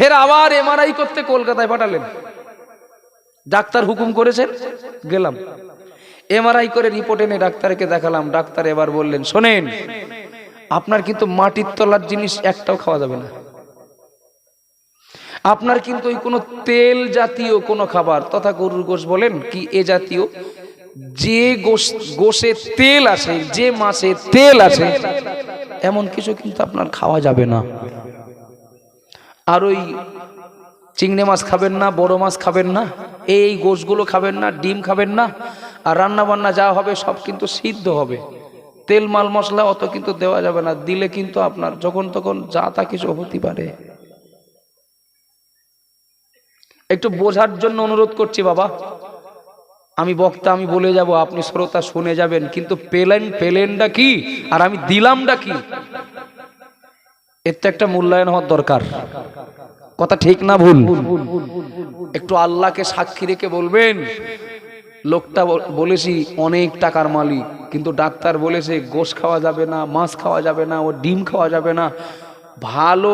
ফের আবার এমআরআই করতে কলকাতায় পাঠালেন। ডাক্তার হুকুম করেছেন, গেলাম। এমআরআই করে রিপোর্ট এনে ডাক্তারকে দেখালাম। ডাক্তার এবার বললেন, শোনেন, আপনার কিন্তু মাটির তলার জিনিস একটাও খাওয়া যাবে না। আপনার কিন্তু ওই কোনো তেল জাতীয় কোনো খাবার, তথা গরুর গোশ বলেন কি, এ জাতীয়, যে গোশে তেল আছে, যে মাছে তেল আছে, এমন কিছু কিন্তু আপনার খাওয়া যাবে না। আর ওই চিংড়ি মাছ খাবেন না, বড় মাছ খাবেন না, এই গোশগুলো খাবেন না, ডিম খাবেন না, আর রান্না বান্না যা হবে সব কিন্তু সিদ্ধ হবে। তেল, মাল, মশলা অত কিন্তু দেওয়া যাবে না, দিলে কিন্তু আপনার যখন তখন যা তা কিছু হতে পারে। একটু বোঝার জন্য অনুরোধ করছি বাবা। আমি বক্তা, আমি বলে যাব, আপনি শ্রোতা শুনে যাবেন, কিন্তু পেলেন, পেলেনটা কি? আর আমি দিলামটা কি? এর তো একটা মূল্যায়ন হওয়ার দরকার। কথা ঠিক না ভুল? একটু আল্লাহকে সাক্ষী রেখে বলবেন, লোকটা বলেছি অনেক টাকার মালিক, কিন্তু ডাক্তার বলেছে গোশ খাওয়া যাবে না, মাছ খাওয়া যাবে না, ও ডিম খাওয়া যাবে না। ভালো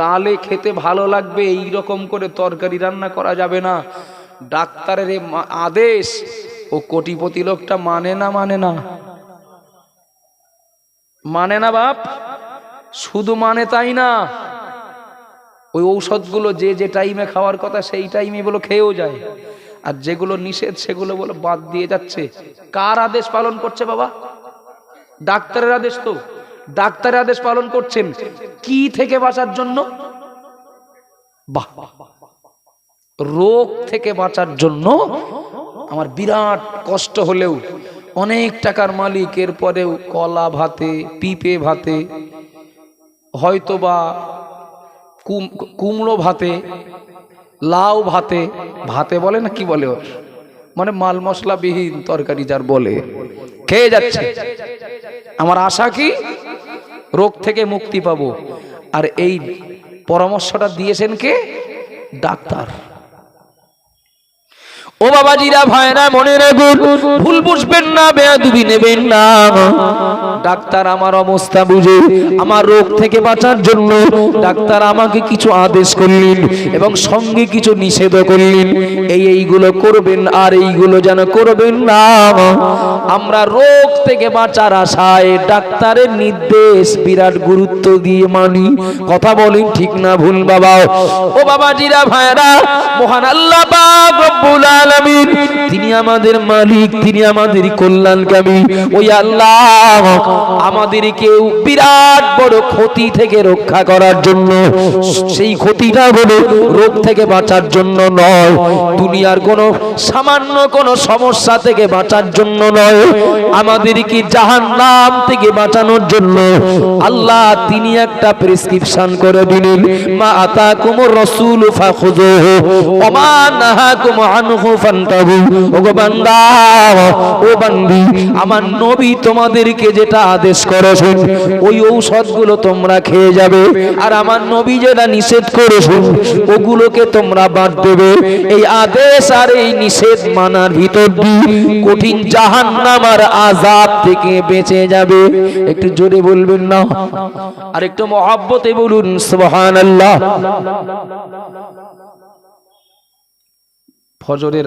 গালে খেতে ভালো লাগবে এই রকম করে তরকারি রান্না করা যাবে না। ডাক্তারের আদেশ, ও কোটিপতি লোকটা মানে না মানে না। মানে না বাপ? শুধু মানে তাই না? ওই ঔষধগুলো যে যে টাইমে খাওয়ার কথা সেই টাইমে বলো খেয়েও যায়। আর যেগুলো নিষেধ, সেগুলো বলো বাদ দিয়ে যাচ্ছে। কার আদেশ পালন করছে বাবা? ডাক্তারের আদেশ তো। ডাক্তারের আদেশ পালন করছেন। কি থেকে বাঁচার জন্য? বাহ। রোগ থেকে বাঁচার জন্য আমার বিরাট কষ্ট হলেও অনেক টাকার মালিক, এরপরেও কলা ভাতে, পিপে ভাতে হয়তোবা বা কুমড়ো ভাতে, লাউ ভাতে ভাতে বলে না কি বলে ওর? মানে মাল মশলা বিহীন তরকারি যার বলে। খেয়ে যাচ্ছে। আমার আশা কি? রোগ থেকে মুক্তি পাবো। আর এই পরামর্শটা দিয়েছেন কে? ডাক্তার। ও বাবাজিরা, ভাইরা মনে রাখুন ভুল বুঝবেন না, বেয়াদুবি নেবেন না। ডাক্তার আমার অবস্থা বুঝে। আমার রোগ থেকে বাঁচার জন্য ডাক্তার আমাকে কিছু আদেশ করলেন এবং সঙ্গে কিছু নিষেধ করলেন। এই এইগুলো করবেন আর এইগুলো যেন করবেন না। আমরা রোগ থেকে বাঁচার আশায় ডাক্তারের নির্দেশ বিরাট গুরুত্ব দিয়ে মানি। কথা বলেন ঠিক না ভুল বাবা। ও বাবা বাবাজিরা ভাইরা মহান আল্লাহ পাক রব্বুল আলামিন, তিনি আমাদের মালিক, তিনি আমাদের কল্যাণকামী। ওই আল্লাহ আমাদের কেউ বিরাট বড় ক্ষতি থেকে রক্ষা করার জন্য, সেই ক্ষতিটা হলো রোগ থেকে বাঁচার জন্য নয়, দুনিয়ার কোনো সামান্য কোনো সমস্যা থেকে বাঁচার জন্য নয় আমাদের কি জাহান্নাম থেকে বাঁচানোর জন্য। আল্লাহ তিনি একটা প্রেসক্রিপশন করে দিলেন, মা রাসূল নাহাকুম আনহু ফান্তাহু। ও বান্দা, ও বান্দি, আমার নবী তোমাদেরকে যেটা আদেশ করেছেন ওই ঔষধগুলো তোমরা খেয়ে যাবে। আর আমার নবী যেটা নিষেধ করেছেন ওগুলোকে তোমরা বাদ দেবে। এই আদেশ আর এই নিষেধ মানার ভিতর দিয়ে কঠিন জাহান্নামার আযাব থেকে বেঁচে যাবে। একটু জোরে বলবেন না? আর একটু মহাব্বতে বলুন, সুবহানাল্লাহ। ফজরের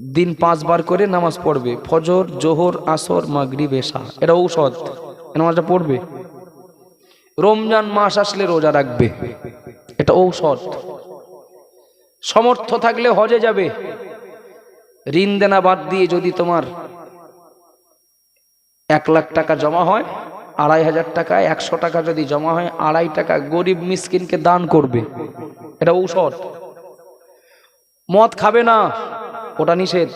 দিন পাঁচবার করে নামাজ পড়বে, ফজর, জোহর, আসর, মাগরিব, এশা। এটা ঔষধ। নামাজটা পড়বে। রমজান মাস আসলে রোজা রাখবে। এটা ঔষধ। সমর্থ থাকলে হজে যাবে। ঋণ দেনা বাদ দিয়ে যদি তোমার এক লাখ টাকা জমা হয়, আড়াই হাজার টাকা একশো টাকা যদি জমা হয়, আড়াই টাকা গরিব মিসকিনকে দান করবে। এটা ঔষধ। মদ খাবে না। ওটা নিষেধ।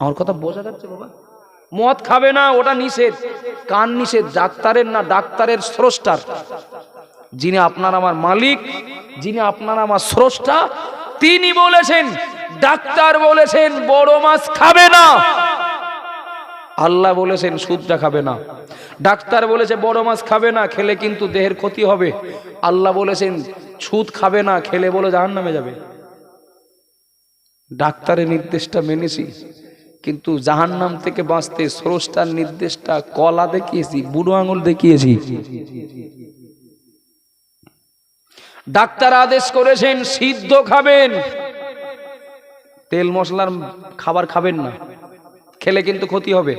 আমার কথা বোঝা যাচ্ছে বাবা? মদ খাবে না ওটা নিষেধ। কান নিষেধ ডাক্তারের না ডাক্তারের স্রষ্টার। যিনি আপনার আমার মালিক যিনি আপনার আমার স্রষ্টা তিনি বলেছেন ডাক্তার বলেছেন বড় মাছ খাবে না। আল্লাহ বলেছেন সুদটা খাবে না। ডাক্তার বলেছে বড় মাছ খাবে না খেলে কিন্তু দেহের ক্ষতি হবে। আল্লাহ বলেছেন সুদ খাবে না খেলে বলে জাহান নামে যাবে। ডাক্তারের নির্দেশটা মেনেছি, কিন্তু জাহান্নাম থেকে বাঁচতে স্রষ্টার নির্দেশটা কলা দেখিয়েছি, বুড়ো আঙুল দেখিয়েছি। ডাক্তার আদেশ করেছেন, সিদ্ধ খাবেন। তেল মশলার খাবার খাবেন না, খেলে কিন্তু ক্ষতি হবে।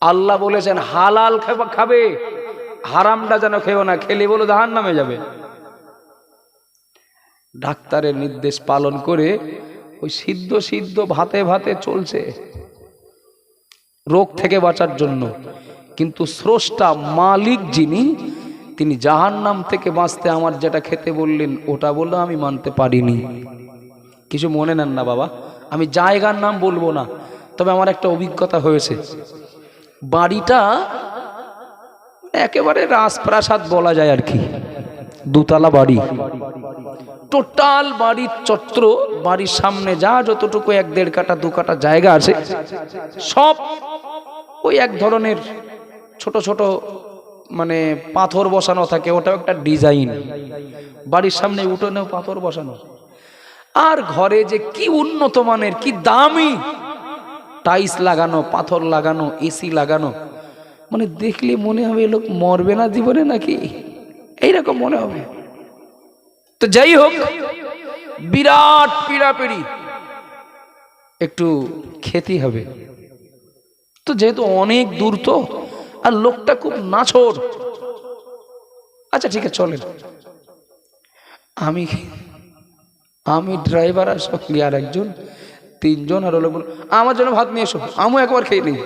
আল্লাহ বলেছেন, হালাল খাবা- হারামটা যেন খেও না, খেলে বলে জাহান নামে যাবে। ডাক্তারের নির্দেশ পালন করে ওই সিদ্ধ সিদ্ধ ভাতে ভাতে চলছে। রোগ থেকে বাঁচার জন্য। কিন্তু স্রষ্টা মালিক যিনি, তিনি জাহান নাম থেকে বাঁচতে আমার যেটা খেতে বললেন, ওটা বললে আমি মানতে পারিনি। কিছু মনে নেন না বাবা, আমি জায়গার নাম বলব না, তবে আমার একটা অভিজ্ঞতা হয়েছে। বাড়িটা একেবারে রাজপ্রাসাদ বলা যায় আর কি, দুতলা বাড়ি। টোটাল বাড়ির চত্র, বাড়ির সামনে যা যতটুকু এক দেড় কাটা দু কাটা জায়গা আছে, সব ওই এক ধরনের ছোট ছোট মানে পাথর বসানো থাকে, ওটাও একটা ডিজাইন। বাড়ির সামনে উঠোনেও পাথর বসানো। আর ঘরে যে কি উন্নত মানের, কি দামি টাইস লাগানো, পাথর লাগানো, এসি লাগানো মানে দেখলে মনে হবে লোক মরবে না জীবনে নাকি? এইরকম মনে হবে। তো যাই হোক বিরাট পিড়াপিড়ি। একটু খেতে হবে। তো যেহেতু অনেক দূর তো আর লোকটা খুব নাছর। আচ্ছা ঠিক আছে চলেন। আমি আমি ড্রাইভার আর সঙ্গে আর একজন তিনজন আর বলল, আমার জন্য ভাত নিয়ে এসো আমিও একবার খেয়ে নিই।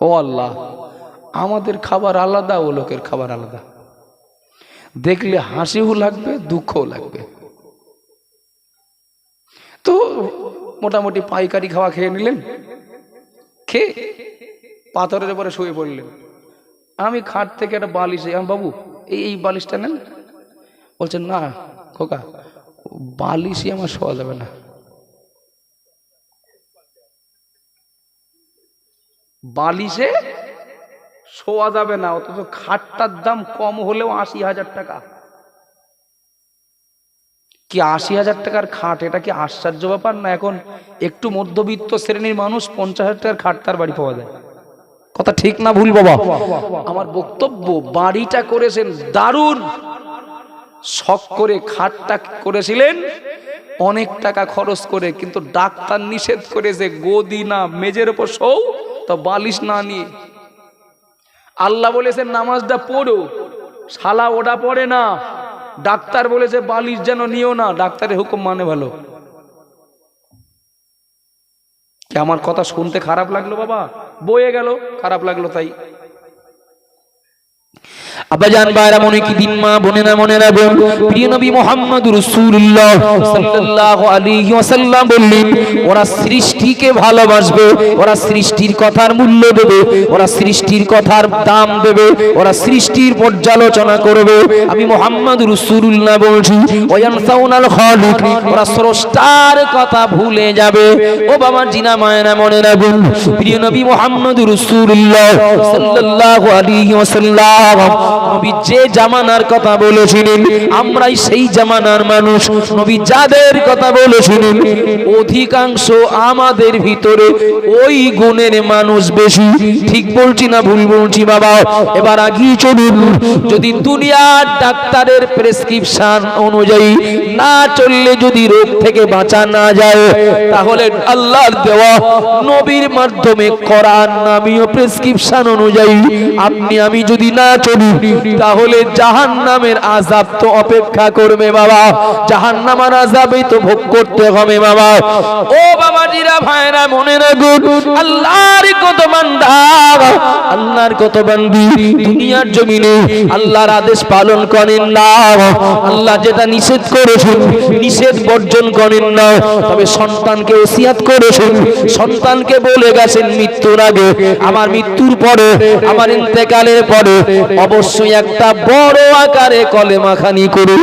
ও আল্লাহ আমাদের খাবার আলাদা ও লোকের খাবার আলাদা। দেখলে হাসিও লাগবে, দুঃখও লাগবে। তো মোটামুটি পাইকারি খাওয়া খেয়ে নিলেন, খেয়ে পাথরের উপরে শুয়ে পড়লেন। আমি খাট থেকে একটা বালিশ আমি বাবু, এই এই বালিশটা নেন। বলছেন না, খোকা, বালিশই আমার শোয়া যাবে না। বালিশে শোয়া যাবে না, অথচ খাটটার দাম কম হলেও আশি হাজার টাকা। কি আশি হাজার টাকার খাট, এটা কি আশ্চর্য ব্যাপার? না, এখন একটু মধ্যবিত্ত শ্রেণির মানুষ পঞ্চাশ হাজার টাকার খাট তার বাড়ি পাওয়া যায়। কথা ঠিক না ভুল, বাবা? আমার বক্তব্য, বাড়িটা করেছেন দারুণ। শখ করে খাটটা করেছিলেন, অনেক টাকা খরচ করে, কিন্তু ডাক্তার নিষেধ করেছে, গদি না, মেজের ওপর শৌ তো বালিশ না নিয়ে। আল্লাহ বলেছে, নামাজটা পড়ো। শালা ওটা পড়ে না। ডাক্তার বলেছে, বালিশ যেন নিও না। ডাক্তারের হুকুম মানে ভালো। আমার কথা শুনতে খারাপ লাগল বাবা? বয়ে গেল, খারাপ লাগল তাই। আব্বাজান বাইরা মনে কি দিন মা, বোনেরা মনে রাখবেন প্রিয় নবী মোহাম্মদ রাসূলুল্লাহ সাল্লাল্লাহু আলাইহি ওয়াসাল্লাম বললেন, ওরা সৃষ্টিকে ভালোবাসবে, ওরা সৃষ্টির কথার মূল্য দেবে, ওরা সৃষ্টির কথার দাম দেবে, ওরা সৃষ্টির পর্যালোচনা করবে। আমি মোহাম্মদ রাসূলুল্লাহ বলছি, ওয়ানসাউনাল খালিক ওরা স্রষ্টার কথা ভুলে যাবে। ও বাবা, জিনা মায়না মনে রাখবেন প্রিয় নবী মোহাম্মদ রাসূলুল্লাহ সাল্লাল্লাহু আলাইহি ওয়াসাল্লাম নবী যে জামানার কথা বলেছিলেন, আমরাই সেই জামানার মানুষ। নবী যাদের কথা বলেছিলেন, অধিকাংশ আমাদের ভিতরে ওই গুণের মানুষ বেশি। ঠিক বলছি না ভুল বলছি বাবা? এবার আগিয়ে চলুন। যদি দুনিয়ার ডাক্তারের প্রেসক্রিপশন অনুযায়ী না চললে যদি রোগ থেকে বাঁচা না যায়, তাহলে আল্লাহর দেওয়া নবীর মাধ্যমে কোরআন নামীয় প্রেসক্রিপশন অনুযায়ী আপনি, আমি যদি না চলি তাহলে জাহান নামের আজাব তো অপেক্ষা করবে বাবা। জাহান নামার আজাবই তো ভোগ করতে হবে বাবা। ও বাবা জিরা ভাইরা মনে রাখুন, আল্লাহর কত বান্দা আল্লাহর কত বান্দি, দুনিয়ার জমিনে আল্লাহর আদেশ পালন করেন না আল্লাহ যেটা নিষেধ করেছেন, নিষেধ বর্জন করেন না। তবে সন্তানকে ওসিয়াত করেছেন, সন্তানকে বলে গেছেন মৃত্যুর আগে। আমার মৃত্যুর পরে, আমার ইন্তেকালের পরে অবশ্যই একটা বড় আকারে কলেমা খানি করুন।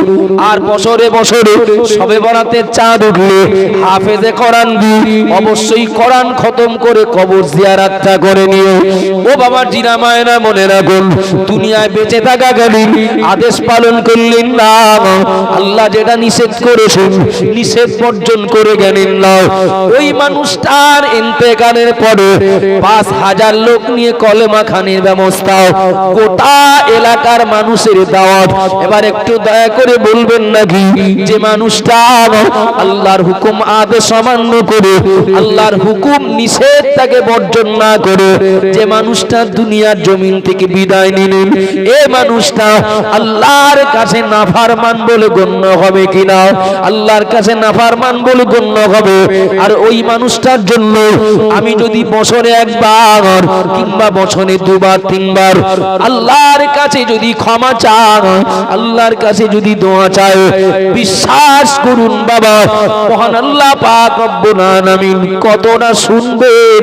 আর বছরে বছরে সবে বরাতে চাঁদ উঠলে হাফেজে দি অবশ্যই খতম করে কবর জিয়ারাতটা করে নিও। ও বাবা, জিনা মায়না মনে রাখুন, দুনিয়ায় বেঁচে থাকা গেলেন, আদেশ পালন করলেন না। আল্লাহ যেটা নিষেধ করেছেন, নিষেধ বর্জন করে গেলেন না। ওই মানুষটার ইন্তেকালের পরে পাঁচ হাজার লোক নিয়ে কলেমা খানির ব্যবস্থা। গোটা এলাকার মানুষের দাওয়াত। এবার একটু দয়া করে বলবেন নাকি, যে মানুষটা আল্লাহর হুকুম আদেশ অমান্য করে, আল্লাহর হুকুম নিষেধ তাকে বর্জন না করে, যে মানুষটা দুনিয়ার জমিন থেকে বিদায় নিলেন এ মানুষটা আল্লাহর কাছে নাফারমান বলে গণ্য হবে কিনা? আল্লাহর কাছে নাফারমান বলে গণ্য হবে। আর ওই মানুষটার জন্য আমি যদি বছরে একবার কিংবা বছরে দুবার, তিনবার আল্লাহর কাছে যদি ক্ষমা চান, আল্লাহর কাছে যদি দোয়া চায়, বিশ্বাস করুন বাবা, মহান আল্লাহ পাক রব্বুল আলামিন কতটা শুনবেন,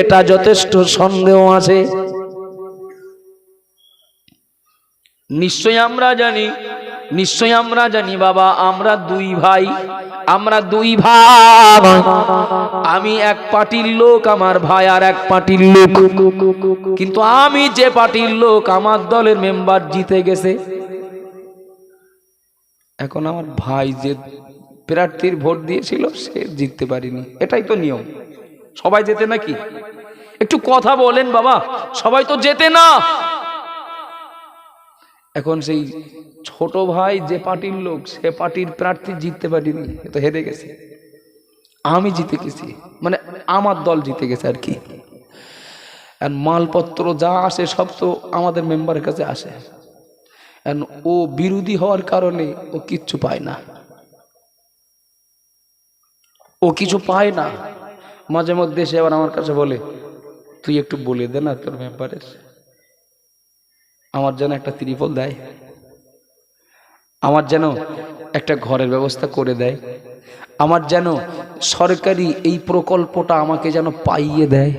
এটা যথেষ্ট সন্দেহ আছে। নিশ্চয় আমরা জানি নিশ্চয় আমরা জানি বাবা, আমরা দুই ভাই, আমরা দুই ভাই। আমি এক পার্টির লোক, আমার ভাই আর এক পার্টির লোক। কিন্তু আমি যে পার্টির লোক, আমার দলের মেম্বার জিতে গেছে। এখন আমার ভাই যে প্রার্থীর ভোট দিয়েছিল, সে জিততে পারিনি। এটাই তো নিয়ম। সবাই যেতে নাকি? একটু কথা বলেন বাবা, সবাই তো যেতে না। এখন সেই ছোট ভাই যে পার্টির লোক, সে পার্টির প্রার্থী জিততে পারিনি তো হেরে গেছে। আমি জিতে গেছি মানে আমার দল জিতে গেছে আর কি। আর মালপত্র যা আসে, সব তো আমাদের মেম্বারের কাছে আসে। ও বিরোধী হওয়ার কারণে ও কিচ্ছু পায় না। ও কিছু পায় না। মাঝে মধ্যে সে আবার আমার কাছে বলে, তুই একটু বলে দে না তোর মেম্বারের আমার যেন একটা ত্রিপল দেয়। আমার যেন একটা ঘরের ব্যবস্থা করে দেয়। আমার যেন সরকারি এই প্রকল্পটা আমাকে যেন পাইয়ে দেয়।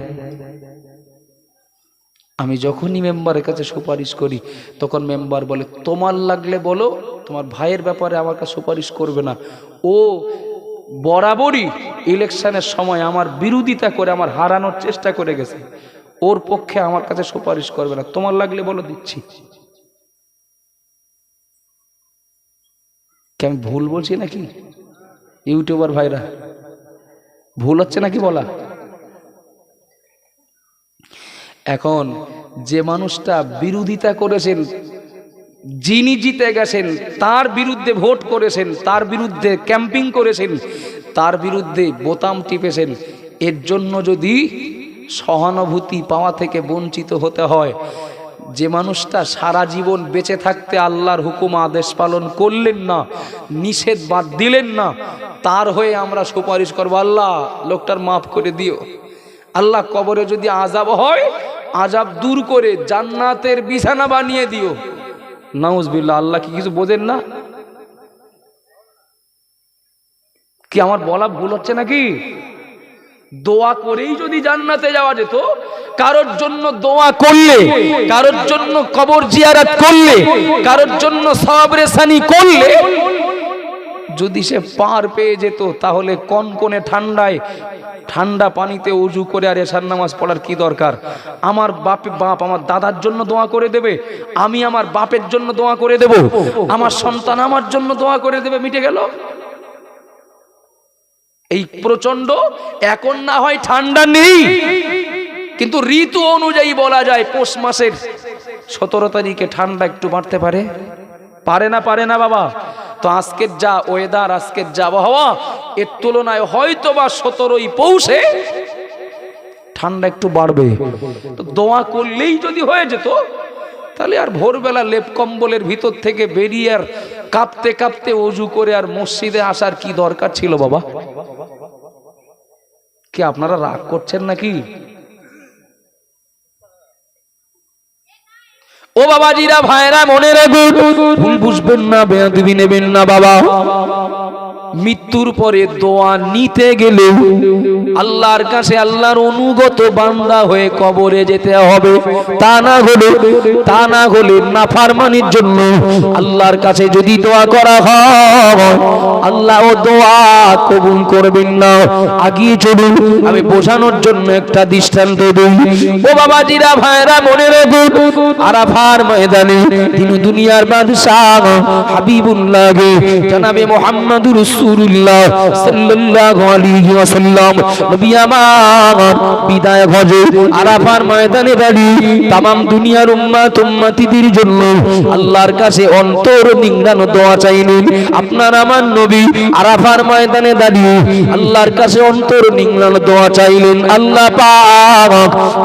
আমি যখনই মেম্বারের কাছে সুপারিশ করি, তখন মেম্বার বলে, তোমার লাগলে বলো, তোমার ভাইয়ের ব্যাপারে আমার কাছে সুপারিশ করবে না। ও বরাবরই ইলেকশনের সময় আমার বিরোধিতা করে, আমার হারানোর চেষ্টা করে গেছে। ওর পক্ষে আমার কাছে সুপারিশ করবে না। তোমার লাগলে বলো, দিচ্ছি। কি আমি ভুল বলছি নাকি? ইউটিউবার ভাইরা। ভুল হচ্ছে নাকি বলা? এখন যে মানুষটা বিরোধিতা করেছেন, যিনি জিতে গেছেন, তার বিরুদ্ধে ভোট করেছেন, তার বিরুদ্ধে ক্যাম্পিং করেছেন, তার বিরুদ্ধে বোতাম টিপেছেন, এর জন্য যদি সহানুভূতি পাওয়া থেকে বঞ্চিত হতে হয় যে মানুষটা সারা জীবন বেঁচে থাকতে আল্লাহর হুকুম আদেশ পালন করলেন না, নিষেধ বাদ দিলেন না, তার হয়ে আমরা সুপারিশ করব, আল্লাহ, লোকটার মাফ করে দিও। আল্লাহ কবরে যদি আজাব হয় আজাব দূর করে জান্নাতের বিছানা বানিয়ে দিও। নাউজবিল্লা আল্লাহ কি কিছু বোঝেন না? কি আমার বলা ভুল হচ্ছে নাকি? দোয়া করেই যদি জান্নাতে যাওয়া যেত, কারোর জন্য দোয়া করলে, কারোর জন্য কবর জিয়ারাত করলে, কারোর জন্য সাবরেসানি করলে, যদি সে পার পেয়ে যেত, তাহলে কনকনে ঠান্ডায়, ঠান্ডা পানিতে উজু করে আর এশার নামাজ পড়ার কি দরকার? আমার বাপ বাপ আমার দাদার জন্য দোয়া করে দেবে, আমি আমার বাপের জন্য দোয়া করে দেব, আমার সন্তান আমার জন্য দোয়া করে দেবে, মিটে গেল? এই প্রচণ্ড এখন না হয় ঠান্ডা নেই। কিন্তু ঋতু অনুযায়ী বলা যায় পৌষ মাসের সতেরো তারিখে ঠান্ডা একটু বাড়তে পারে। পারে না পারে না বাবা। তো আজকের যা ওয়েদার আজকের যা আবহাওয়া, এর তুলনায় হয়তো বা সতেরোই পৌষে ঠান্ডা একটু বাড়বে। তো দোয়া করলেই যদি হয়ে যেত, তাহলে আর ভোরবেলা লেপ কম্বলের ভিতর থেকে বেরিয়ে আর কাঁপতে কাঁপতে অজু করে আর মসজিদে আসার কি দরকার ছিল বাবা? কি আপনারা রাগ করছেন নাকি? ও বাবাজিরা ভাইরা মনে রাখুন, ভুল বুঝবেন না, বেয়াদবি নেবেন না, বাবা। মৃত্যুর পরে দোয়া নিতে গেলে আল্লাহর কাছে আল্লাহর অনুগত বান্দা হয়ে কবরে যেতে হবে। তা না হলে, তা না হলে নাফারমানির জন্য আল্লাহর কাছে যদি দোয়া করা হয়, আল্লাহ ও দোয়া কবুল করবেন না। আগিয়ে চলুন, আমি বোঝানোর জন্য একটা দৃষ্টান্ত দিই। ও বাবাজিরা ভাইরা মনে রাখুন, আরাফার ময়দানে তিনি দুনিয়ার বাদশাহ হাবিবুল্লাহ জানাবে মোহাম্মদুর রাসূলুল্লাহ সাল্লাল্লাহু আলাইহি ওয়াসাল্লাম নবী আমার বিদায় আরাফার ময়দানে দাঁড়িয়ে তামাম দুনিয়ার উম্মাত উম্মাতিদের জন্য আল্লাহর কাছে অন্তর নিংড়ানো দোয়া চাইলেন। আপনার আমার নবী আরাফার ময়দানে দাঁড়িয়ে আল্লাহর কাছে অন্তর নিংড়ানো দোয়া চাইলেন। আল্লাহ পাক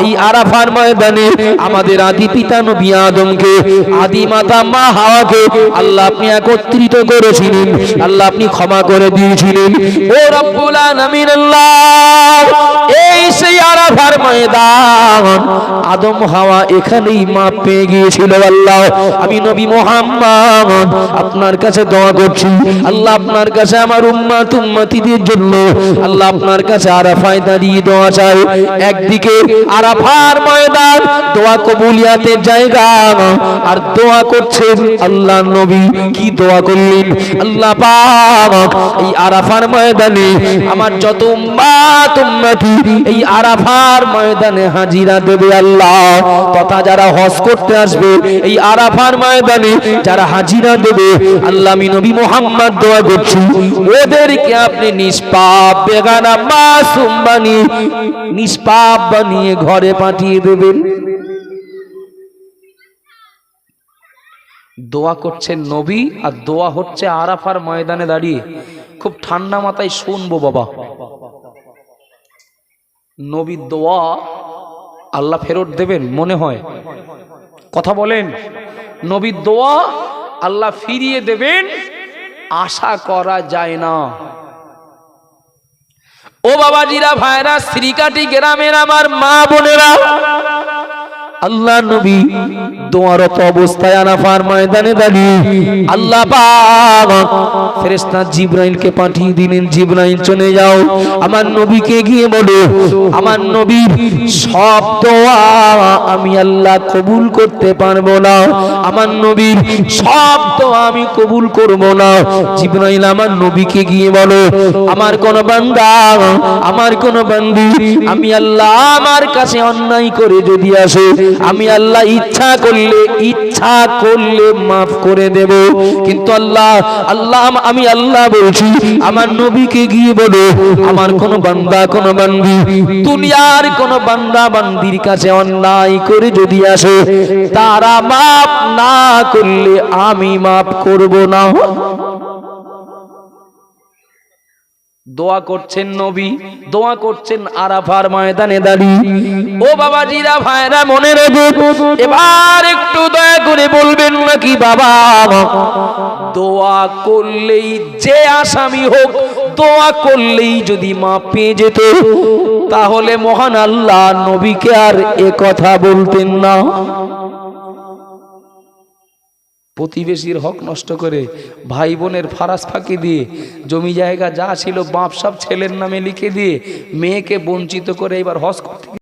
এই আরাফার ময়দানে আমাদের আদি পিতা নবী আদমকে আদি মাতা মা হাওয়াকে আল্লাহ আপনি একত্রিত করেছিলেন। আল্লাহ আপনি ক্ষমা করে দিয়েছিলেন। ও রব্বুল আলামিন আল্লাহ, এই সেই আরাফার ময়দান, আদম হাওয়া এখানেই মাপ পেয়ে গিয়েছিল আল্লাহ। আমি নবী মোহাম্মদ, আপনার কাছে দোয়া করছি। আল্লাহ আপনার কাছে আমার উম্মাত উম্মাতিদের জন্য, আল্লাহ আপনার কাছে আরাফায় দাঁড়িয়ে দোয়া চাই। একদিকে আরাফার ময়দান, দোয়া কবুলিয়াতের জায়গা, আর দোয়া করছেন আল্লাহ নবী। কি দোয়া করলেন? আল্লাহ পাক এই আরাফার ময়দানে আমার যত উম্মাত এই আরাফার ময়দানে হাজিরা দেবে আল্লাহ। তথা যারা হজ করতে আসবে, এই আরাফার ময়দানে যারা হাজিরা দেবে, আল্লাহ আমি নবী মোহাম্মদ দোয়া করছি, ওদেরকে আপনি নিষ্পাপ, বেগানা মাসুম বানিয়ে, নিষ্পাপ বানিয়ে ঘরে পাঠিয়ে দেবেন। দোয়া করছেন নবী আর দোয়া হচ্ছে আরাফার ময়দানে দাঁড়িয়ে। খুব ঠান্ডা মাথায় শুনব বাবা। নবীর দোয়া আল্লাহ ফেরত দেবেন মনে হয়। কথা বলেন। নবীর দোয়া আল্লাহ ফিরিয়ে দেবেন, আশা করা যায় না। ও বাবাজিরা, ভাইরা শ্রীকাটি গ্রামের আমার মা বোনেরা আল্লাহ নবী দোয়ারত অবস্থায় আরাফার ময়দানে দাঁড়িয়ে আল্লাহ পাক ফেরেশতা জিব্রাইলকে পাঠিয়ে দিলেন, জিব্রাইল চলে যাও। আমার নবীকে গিয়ে বলো, আমার নবীর সব দোয়া আমি আল্লাহ কবুল করতে পারব না। আমার নবীর সব দোয়া আমি কবুল করব না। জিব্রাইল আমার নবীকে গিয়ে বলো, আমার কোন বান্দা, আমার কোন বান্দি, আমি আল্লাহ আমার কাছে অন্যায় করে যদি আসে আমি আল্লাহ ইচ্ছা করলে ইচ্ছা করলে মাফ করে দেব। কিন্তু আল্লাহ আল্লাহ, আমি আল্লাহ বলছি, আমার নবীকে গিয়ে বলো, আমার কোন বান্দা, কোন বান্দি, দুনিয়ার কোন বান্দা বান্দির কাছে অন্যায় করে যদি আসে, তারা মাফ না করলে আমি মাফ করব না। দোয়া করছেন নবী, দোয়া করছেন আরাফার ময়দানে দাঁড়িয়ে। ও বাবা জিরা ভাইরা, মনে রেখো, এবার একটু দয়া করে বলবেন নাকি বাবা? দোয়া করলেই যে আসামি হোক, দোয়া করলেই যদি মা পেয়ে যেত, তাহলে মহান আল্লাহ নবীকে আর এ কথা বলতেন না। প্রতিবেশীর হক নষ্ট করে ভাই বোনের ফারাস ফাঁকি দিয়ে, জমি জায়গা যা ছিল বাপ সব ছেলের নামে লিখে দিয়ে, মেয়েকে বঞ্চিত করে এবার হস করতে